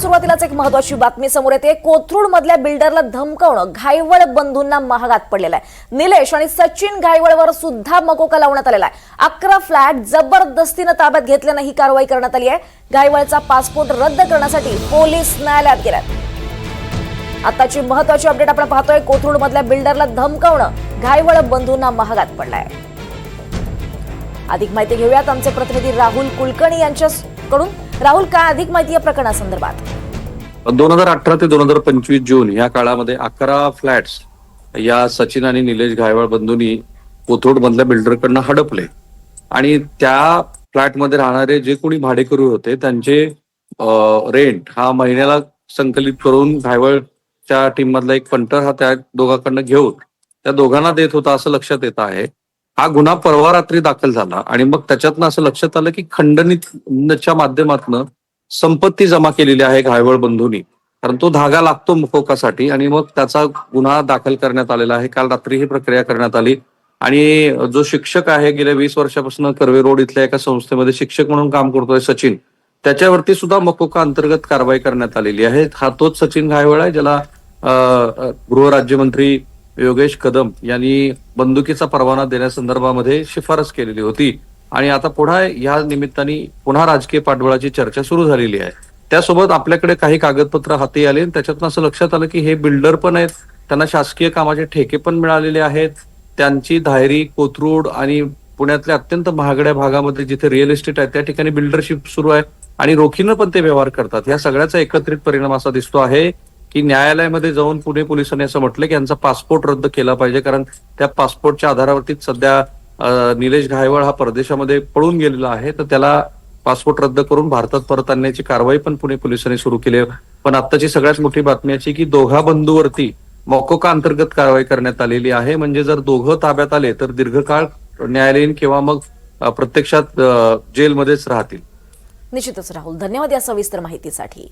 सुरुवातीलाच एक महत्वाची बातमी समोर येते. कोथरूड मधल्या बिल्डरला धमकावणं घायवळ बंधूंना महागात पडलेलं आहे. निलेश आणि सचिन घायवळवर सुद्धा मकोका लावण्यात आलेला आहे. अकरा फ्लॅट जबरदस्तीनं ताब्यात घेतल्यानं ही कारवाई करण्यात आली आहे. घायवळचा पासपोर्ट रद्द करण्यासाठी पोलीस न्यायालयात गेल्यात आताची महत्वाची अपडेट आपण पाहतोय. कोथरूड मधल्या बिल्डरला धमकावणं घायवळ बंधूंना महागात पडलाय. अधिक माहिती घेऊयात. आमचे प्रतिनिधी राहुल कुलकर्णी यांच्याकडून. राहुल काय अधिक माहिती या प्रकरणासंदर्भात? दोन हजार अठरा ते दोन हजार पंचवीस जून या काळामध्ये अकरा फ्लॅट्स या सचिन आणि निलेश घायवळ बंधूंनी कोथरूड मधल्या बिल्डरकडनं हडपले. आणि त्या फ्लॅटमध्ये राहणारे जे कोणी भाडेकरू होते त्यांचे रेंट हा महिन्याला संकलित करून घायवळच्या टीम मधला एक पंटर हा त्या दोघांकडनं घेऊन त्या दोघांना देत होता असं लक्षात येत आहे. हा गुन्हा परवा रात्री दाखल झाला आणि मग त्याच्यातनं असं लक्षात आलं की खंडणीच्या माध्यमातनं संपत्ती जमा केलेली आहे घायवळ बंधूंनी. कारण तो धागा लागतो मुखोकासाठी आणि मग त्याचा गुन्हा दाखल करण्यात आलेला आहे. काल रात्री ही प्रक्रिया करण्यात आली. आणि जो शिक्षक आहे गेल्या वीस वर्षापासून कर्वे रोड इथल्या एका संस्थेमध्ये शिक्षक म्हणून काम करतोय सचिन. त्याच्यावरती सुद्धा मकोका अंतर्गत कारवाई करण्यात आलेली आहे. हा तोच सचिन घायवळ आहे ज्याला गृह गृहराज्यमंत्री योगेश कदम यांनी बंदुकीचा परवाना देण्यासंदर्भामध्ये शिफारस केलेली होती. आणि आता पुन्हा या निमित्ताने पुन्हा राजकीय पाठबळाची चर्चा सुरू झालेली आहे. त्यासोबत आपल्याकडे काही कागदपत्र हाती आले आणि त्याच्यातून असं लक्षात आलं की हे बिल्डर पण आहेत त्यांना शासकीय कामाचे ठेके पण मिळालेले आहेत. त्यांची धायरी कोथरूड आणि पुण्यातल्या अत्यंत महागड्या भागामध्ये जिथे रिअल इस्टेट आहे त्या ठिकाणी बिल्डरशिप सुरू आहे. आणि रोखीनं पण ते व्यवहार करतात. या सगळ्याचा एकत्रित परिणाम असा दिसतो आहे की न्यायालयामध्ये जाऊन पुणे पोलिसांनी असं म्हटलं की यांचा पासपोर्ट रद्द केला पाहिजे कारण त्या पासपोर्टच्या आधारावरतीच सध्या निलेश घायवळ हा परदेशामध्ये पळून गेलेला आहे. तर त्याला पासपोर्ट रद्द करून भारतात परत आणण्याची कारवाई पण पुणे पोलिसांनी सुरू केली आहे. पण आत्ताची सगळ्यात मोठी बातमी अशी की दोघा बंधूवरती मकोका अंतर्गत कारवाई करण्यात आलेली आहे. म्हणजे जर दोघं ताब्यात आले तर दीर्घकाळ न्यायालयीन किंवा मग प्रत्यक्षात जेलमध्येच राहतील. निश्चितच राहुल धन्यवाद या सविस्तर माहितीसाठी.